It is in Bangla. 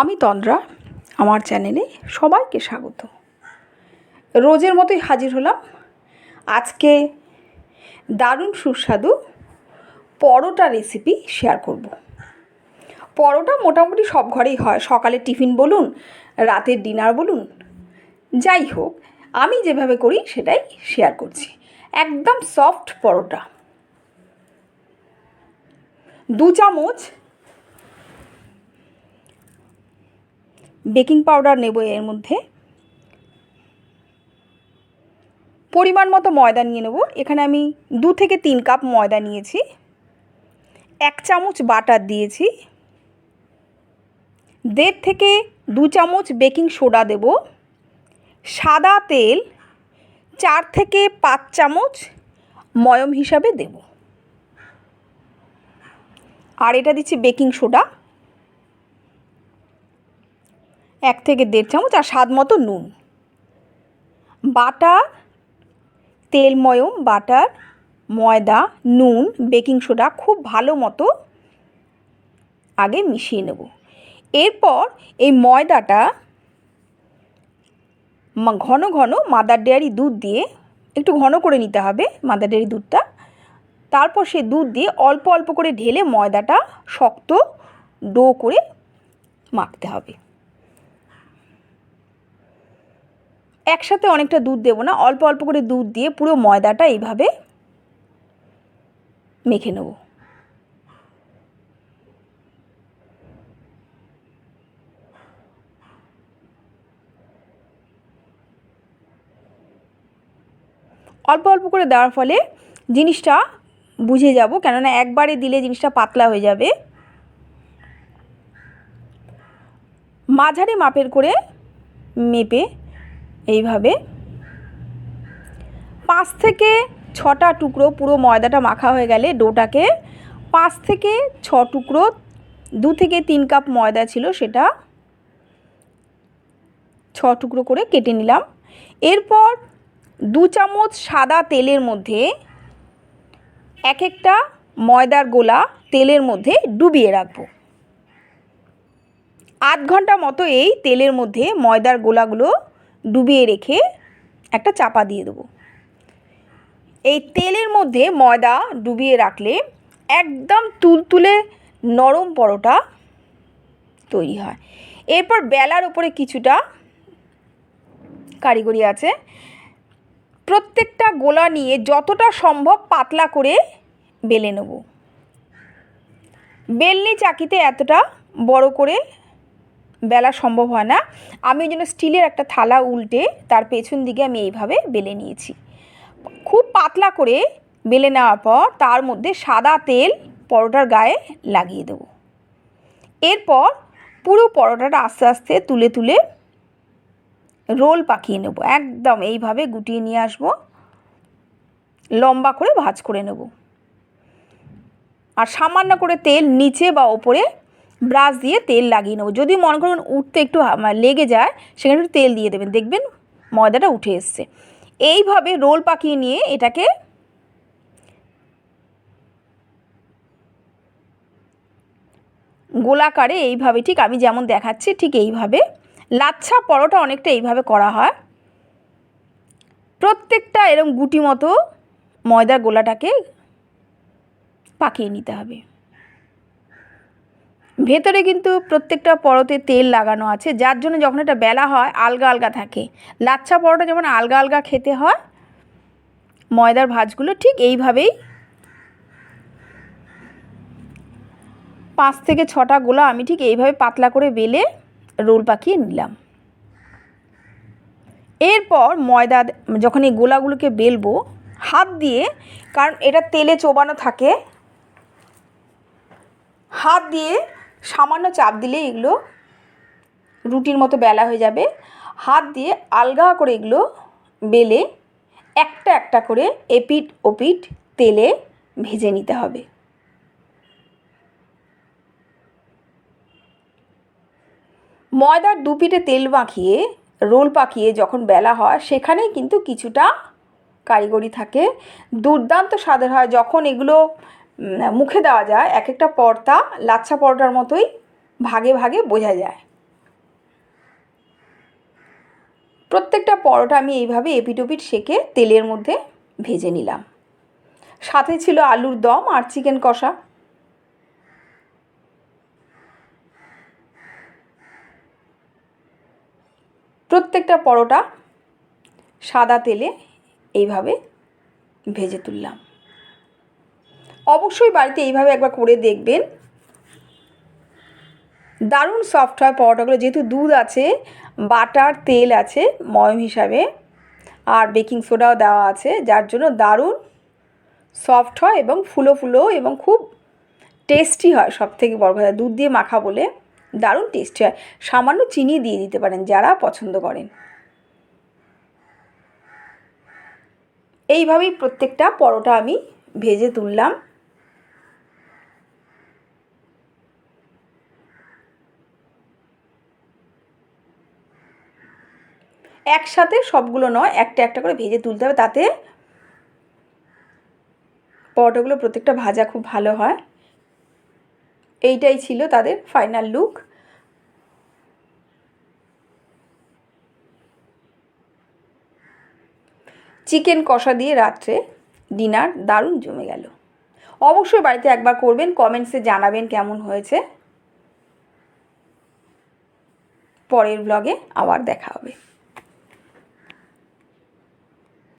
আমি তন্দ্রা, আমার চ্যানেলে সবাইকে স্বাগত। রোজের মতোই হাজির হলাম। আজকে দারুণ সুস্বাদু পরোটা রেসিপি শেয়ার করব। পরোটা মোটামুটি সব ঘরেই হয়। সকালে টিফিন বলুন, রাতের ডিনার বলুন, যাই হোক, আমি যেভাবে করি সেটাই শেয়ার করছি। একদম সফট পরোটা। দু চামচ বেকিং পাউডার নেব এর মধ্যে। পরিমাণ মতো ময়দা নিয়ে নেব। এখানে আমি দু থেকে তিন কাপ ময়দা নিয়েছি। এক চামচ বাটার দিয়েছি। দেড় থেকে দু চামচ বেকিং সোডা দেব। সাদা তেল চার থেকে পাঁচ চামচ ময়ম হিসাবে দেব। আর এটা দিচ্ছি বেকিং সোডা। এক থেকে দেড় চামচ আর স্বাদ মতো নুন। বাটার, তেল ময়ম, বাটার, ময়দা, নুন, বেকিং সোডা খুব ভালো মতো আগে মিশিয়ে নেব। এরপর এই ময়দাটা ঘন ঘন মাদার ডেয়ারি দুধ দিয়ে একটু ঘন করে নিতে হবে মাদার ডেয়ারি দুধটা। তারপর সে দুধ দিয়ে অল্প অল্প করে ঢেলে ময়দাটা শক্ত ডো করে মাখতে হবে। একসাথে অনেকটা দুধ দেবো না, অল্প অল্প করে দুধ দিয়ে পুরো ময়দাটা এইভাবে মেখে নেব। অল্প অল্প করে দেওয়ার ফলে জিনিসটা বুঝে যাব, কেননা একবারে দিলে জিনিসটা পাতলা হয়ে যাবে। মাঝারি মাপের করে মেপে এইভাবে পাঁচ থেকে ছটা টুকরো পুরো ময়দাটা মাখা হয়ে গেলে ডোটাকে পাঁচ থেকে ছ টুকরো, দু থেকে তিন কাপ ময়দা ছিল সেটা ছ টুকরো করে কেটে নিলাম। এরপর দু চামচ সাদা তেলের মধ্যে এক একটা ময়দার গোলা তেলের মধ্যে ডুবিয়ে রাখব। আধ ঘণ্টা মতো এই তেলের মধ্যে ময়দার গোলাগুলো ডুবিয়ে রেখে একটা চাপা দিয়ে দেবো। এই তেলের মধ্যে ময়দা ডুবিয়ে রাখলে একদম তুলতুলে নরম পরোটা তৈরি হয়। এরপর বেলার ওপরে কিছুটা কারিগরি আছে। প্রত্যেকটা গোলা নিয়ে যতটা সম্ভব পাতলা করে বেলে নেব। বেলনি চাকিতে এতটা বড় করে বেলা সম্ভব হয় না। আমি ওই জন্য স্টিলের একটা থালা উল্টে তার পেছন দিকে আমি এইভাবে বেলে নিয়েছি। খুব পাতলা করে বেলে নেওয়ার পর তার মধ্যে সাদা তেল পরোটার গায়ে লাগিয়ে দেবো। এরপর পুরো পরোটাটা আস্তে আস্তে তুলে তুলে রোল পাকিয়ে নেব। একদম এইভাবে গুটিয়ে নিয়ে আসব। লম্বা করে ভাজ করে নেব। আর সামান্য করে তেল নিচে বা ওপরে ব্রাশ দিয়ে তেল লাগিয়ে নেব। যদি মনে করুন উঠতে একটু লেগে যায়, সেখানে একটু তেল দিয়ে দেবেন। দেখবেন ময়দাটা উঠে এসছে। এইভাবে রোল পাকিয়ে নিয়ে এটাকে গোলাকারে এইভাবে, ঠিক আমি যেমন দেখাচ্ছি, ঠিক এইভাবে লাচ্ছা পরোটা অনেকটা এইভাবে করা হয়। প্রত্যেকটা এরম গুটি মতো ময়দার গোলাটাকে পাকিয়ে নিতে হবে। ভেতরে কিন্তু প্রত্যেকটা পরতে তেল লাগানো আছে, যার জন্য যখন এটা বেলা হয় আলগা আলগা থাকে। লাচ্ছা পরোটা যেমন আলগা আলগা খেতে হয়, ময়দার ভাজগুলো ঠিক এইভাবেই পাঁচ থেকে ছটা গোলা আমি ঠিক এইভাবে পাতলা করে বেলে রোল পাকিয়ে নিলাম। এরপর ময়দা যখন এই গোলাগুলোকে বেলবো, হাত দিয়ে, কারণ এটা তেলে চোবানো থাকে, হাত দিয়ে সামান্য চাপ দিলে এগুলো রুটির মতো বেলা হয়ে যাবে। হাত দিয়ে আলগা করে এগুলো বেলে একটা একটা করে এপিট ওপিট তেলে ভেজে নিতে হবে। ময়দার দু পিঠে তেল মাখিয়ে, রোল পাকিয়ে যখন বেলা হয়, সেখানেই কিন্তু কিছুটা কারিগরি থাকে। দুর্দান্ত স্বাদের হয়। যখন এগুলো মুখে দেওয়া যায় এক একটা পর্দা লাচ্ছা পরোটার মতোই ভাগে ভাগে বোঝা যায়। প্রত্যেকটা পরোটা আমি এইভাবে এপিটোপিট সেকে তেলের মধ্যে ভেজে নিলাম। সাথে ছিল আলুর দম আর চিকেন কষা। প্রত্যেকটা পরোটা সাদা তেলে এইভাবে ভেজে তুললাম। অবশ্যই বাড়িতে এইভাবে একবার করে দেখবেন। দারুণ সফট হয় পরোটাগুলো, যেহেতু দুধ আছে, বাটার তেল আছে, ময়ম হিসাবে, আর বেকিং সোডাও দেওয়া আছে, যার জন্য দারুণ সফট হয় এবং ফুলো ফুলো এবং খুব টেস্টি হয় সব থেকে বড় কথা। দুধ দিয়ে মাখা বলে দারুণ টেস্টি হয়। সামান্য চিনি দিয়ে দিতে পারেন যারা পছন্দ করেন। এইভাবেই প্রত্যেকটা পরোটা আমি ভেজে তুললাম। একসাথে সবগুলো নয়, একটা একটা করে ভেজে তুলতে হবে তাতে। পরোটাগুলো প্রত্যেকটা ভাজা খুব ভালো হয়। এইটাই ছিল তাদের ফাইনাল লুক চিকেন কষা দিয়ে রাত্রে ডিনার দারুণ জমে গেল। অবশ্যই বাড়িতে একবার করবেন কমেন্টসে জানাবেন কেমন হয়েছে। পরের ব্লগে আবার দেখা হবে।